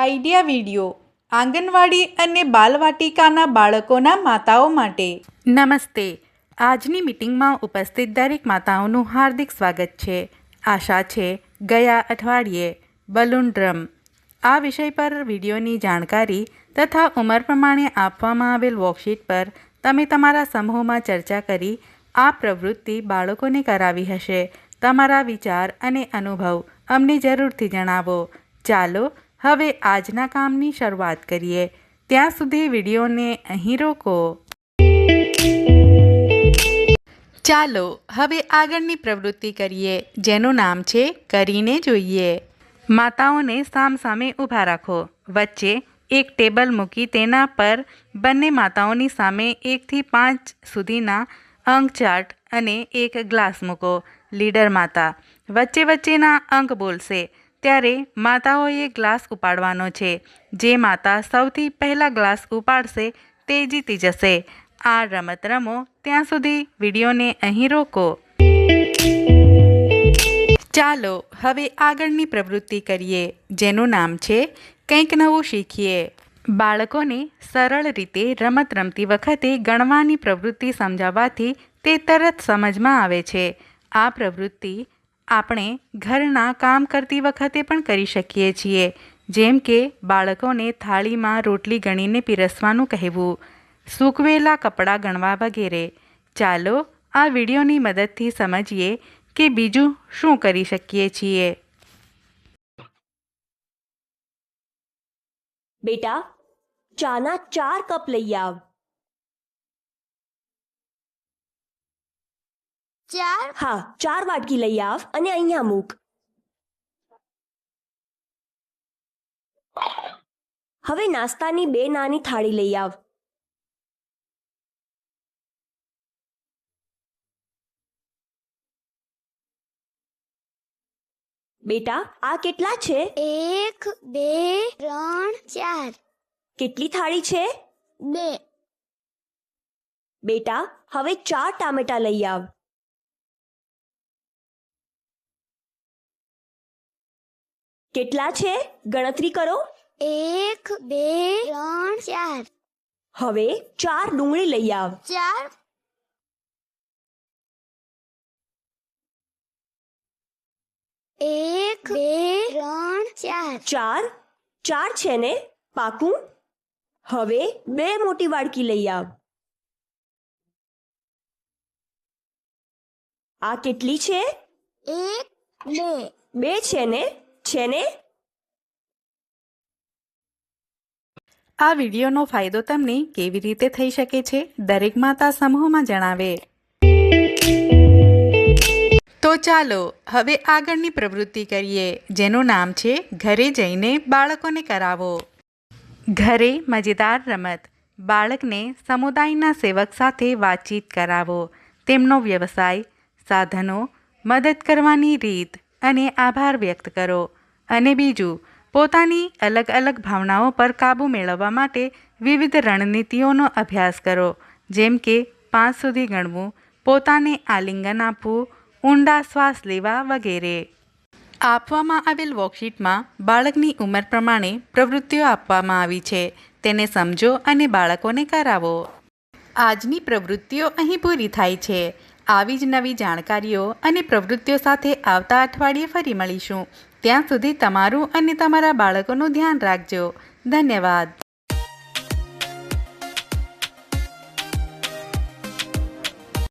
Idea video આંગણવાડી અને બાલવાટિકાના બાળકોના માતાઓ માટે. નમસ્તે. આજની મીટિંગમાં ઉપસ્થિત દરેક માતાઓનું હાર્દિક સ્વાગત છે. આશા છે, ગયા અઠવાડિયે બલૂન ડ્રમ. આ વિષય પર વિડીયોની જાણકારી તથા ઉંમર પ્રમાણે આપવામાં આવેલ વર્કશીટ પર તમે તમારા સમૂહમાં ચર્ચા કરી આ પ્રવૃત્તિ બાળકોને કરાવી હશે. તમારા વિચાર અને અનુભવ અમને જરૂરથી જણાવો. ચાલો હવે આજના કામની શરૂઆત કરીએ. ત્યાં સુધી વિડીયોને અહીં રોકો. ચાલો હવે આગળની પ્રવૃત્તિ કરીએ, જેનું નામ છે કરીને જોઈએ. માતાઓને સામસામે ઊભા રાખો. વચ્ચે એક ટેબલ મૂકી તેના પર બંને માતાઓની સામે એકથી પાંચ સુધીના અંક ચાર્ટ અને એક ગ્લાસ મૂકો. લીડર માતા વચ્ચે વચ્ચેના અંક બોલશે. ત્યારે માતાઓએ ગ્લાસ ઉપાડવાનો છે. જે માતા સૌથી પહેલાં ગ્લાસ ઉપાડશે, તે જીતી જશે. આ રમત રમો, ત્યાં સુધી વિડીયોને અહીં રોકો. ચાલો, હવે આગળની પ્રવૃત્તિ કરીએ, જેનું નામ છે, કંઈક નવું શીખીએ. બાળકોને સરળ રીતે રમત રમતી વખતે ગણવાની પ્રવૃત્તિ સમજાવવાથી તે તરત સમજમાં આવે છે. આ પ્રવૃત્તિ આપણે ઘરના કામ કરતી વખતે પણ કરી શકીએ છીએ. જેમ કે, બાળકોને થાળીમાં રોટલી ગણીને પીરસવાનું કહેવું, સૂકવેલા કપડાં ગણવા વગેરે. ચાલો, આ વિડીયોની મદદથી સમજીએ કે બીજું શું કરી શકીએ છીએ. બેટા, ચાના ચાર કપ લઈ આવ. ચાર? હા ચાર વાટકી લઈ આવ અને અહીંયા મૂક. હવે નાસ્તાની બે નાની થાળી લઈ આવ. બેટા આ કેટલા છે? એક બે ત્રણ ચાર. કેટલી થાળી છે? બે. બેટા હવે ચાર ટામેટા લઈ આવ. કેટલા છે? ગણતરી કરો. એક બે ત્રણ ચાર. હવે ચાર ડુંગળી લઈ આવ. ચાર. એક બે ત્રણ ચાર. ચાર? ચાર છે ને? પાકું? હવે બે મોટી વાડકી લઈ આવ. આ કેટલી છે? એક બે. બે છે ને? છે ને? આ વિડીયોનો ફાયદો તમને કેવી રીતે થઈ શકે છે, દરેક માતા સમૂહમાં જણાવે. તો ચાલો, હવે આગળની પ્રવૃત્તિ કરીએ, જેનું નામ છે, ઘરે જઈને બાળકોને કરાવો. ઘરે મજેદાર રમત. બાળકને સમુદાયના સેવક સાથે વાતચીત કરાવો. તેમનો વ્યવસાય, સાધનો, મદદ કરવાની રીત અને આભાર વ્યક્ત કરો. અને બીજું, પોતાની અલગ અલગ ભાવનાઓ પર કાબૂ મેળવવા માટે વિવિધ રણનીતિઓનો અભ્યાસ કરો. જેમ કે, પાંચ સુધી ગણવું, પોતાને આલિંગન આપવું, ઊંડા શ્વાસ લેવા વગેરે. આપવામાં આવેલ વર્કશીટમાં બાળકની ઉંમર પ્રમાણે પ્રવૃત્તિઓ આપવામાં આવી છે. તેને સમજો અને બાળકોને કરાવો. આજની પ્રવૃત્તિઓ અહીં પૂરી થાય છે. આવી જ નવી જાણકારીઓ અને પ્રવૃત્તિઓ સાથે આવતા અઠવાડિયે ફરી મળીશું. ત્યાં સુધી તમારું અને તમારા બાળકોનું ધ્યાન રાખજો. ધન્યવાદ.